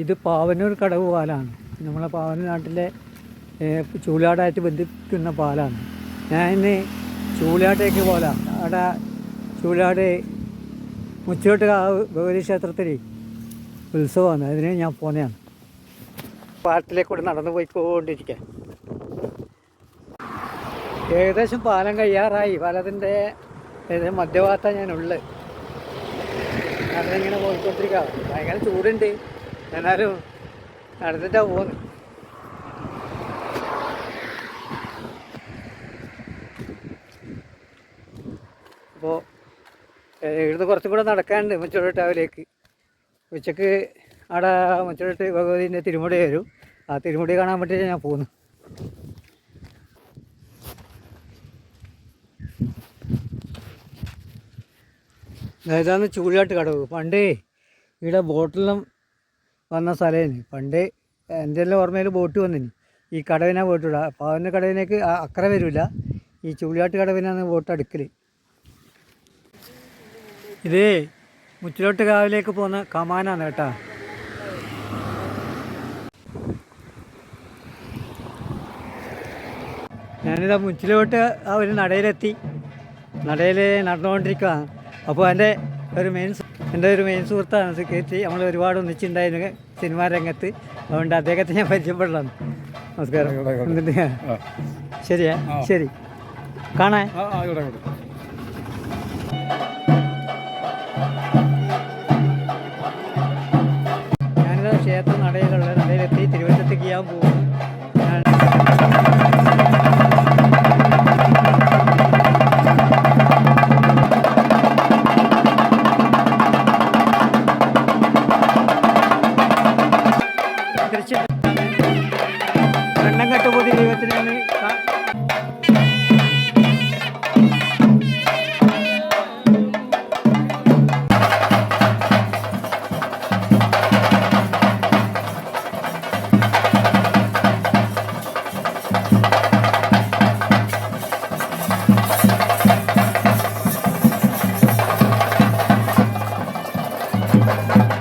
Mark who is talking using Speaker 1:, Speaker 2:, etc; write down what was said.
Speaker 1: ഇത് പാവനൂർ കടവ് പാലാണ്. നമ്മളെ പാവനൂർ നാട്ടിലെ ചൂലാടായിട്ട് ബന്ധിക്കുന്ന പാലാണ്. ഞാൻ ഇന്ന് ചൂലാട്ടേക്ക് പോലാം. അവിടെ ചൂലാട് മുച്ചോട്ട് ഗൗരി ക്ഷേത്രത്തിൽ ഉത്സവമാണ്. അതിന് ഞാൻ പോന്നെയാണ് പാട്ടിലേക്ക് കൂടെ നടന്നു പോയിക്കൊണ്ടിരിക്കുക ഏകദേശം പാലം കഴിയാറായി. പാലത്തിന്റെ ഏകദേശം മധ്യഭാഗത്താണ് ഞാനുള്ളത്. അതിനെങ്ങനെ പോയിക്കൊണ്ടിരിക്കുക ഭയങ്കര ചൂടുണ്ട്. എന്നാലും നടന്നിട്ടാ പോകുന്നു അപ്പോൾ ഇവിടുന്ന് കുറച്ചും കൂടെ നടക്കാനുണ്ട് മുച്ചോട്ട് ടൗനിലേക്ക് ഉച്ചയ്ക്ക് അവിടെ മുച്ചോട്ട് ഭഗവതിന്റെ തിരുമുടി വരും. ആ തിരുമുടി കാണാൻ വേണ്ടിയിട്ട് ഞാൻ പോകുന്നു ഇതാണ് ചൂടിയാട്ട് കടവ്. പണ്ടേ ഇവിടെ ബോട്ടിലും വന്ന സ്ഥലമാണ് പണ്ട് എന്റെ എല്ലാം ഓർമ്മയിൽ ബോട്ട് വന്നിന്. ഈ കടവിനാണ് അപ്പോൾ അവന്റെ കടവിനേക്ക് അക്കരെ വരില്ല ഈ ചുള്ളിയാട്ട് കടവിനാണ് ബോട്ട് അടുക്കൽ ഇത് മുച്ചിലോട്ട് കാവിലേക്ക് പോകുന്ന കമാനാണ് കേട്ടാ. ഞാനിതാ മുച്ചിലോട്ട് ആ ഒരു നടയിലെത്തി. നടയിൽ നടന്നുകൊണ്ടിരിക്കുകയാണ് അപ്പോൾ എന്റെ ഒരു മെയിൻ എന്റെ ഒരു മെയിൻ സുഹൃത്താണ് സുഖേറ്റി നമ്മൾ ഒരുപാട് ഒന്നിച്ചുണ്ടായിരുന്നു സിനിമാ രംഗത്ത്. അതുകൊണ്ട് അദ്ദേഹത്തെ ഞാൻ പരിചയപ്പെടണം. നമസ്കാരം. ശരിയാ? ശരി. കാണാൻ. ഞാനിത് ക്ഷേത്ര നടയിലുള്ള നടയിലെത്തി. തിരുവനന്തപുരത്തേക്ക് ഞാൻ പോകും thank you.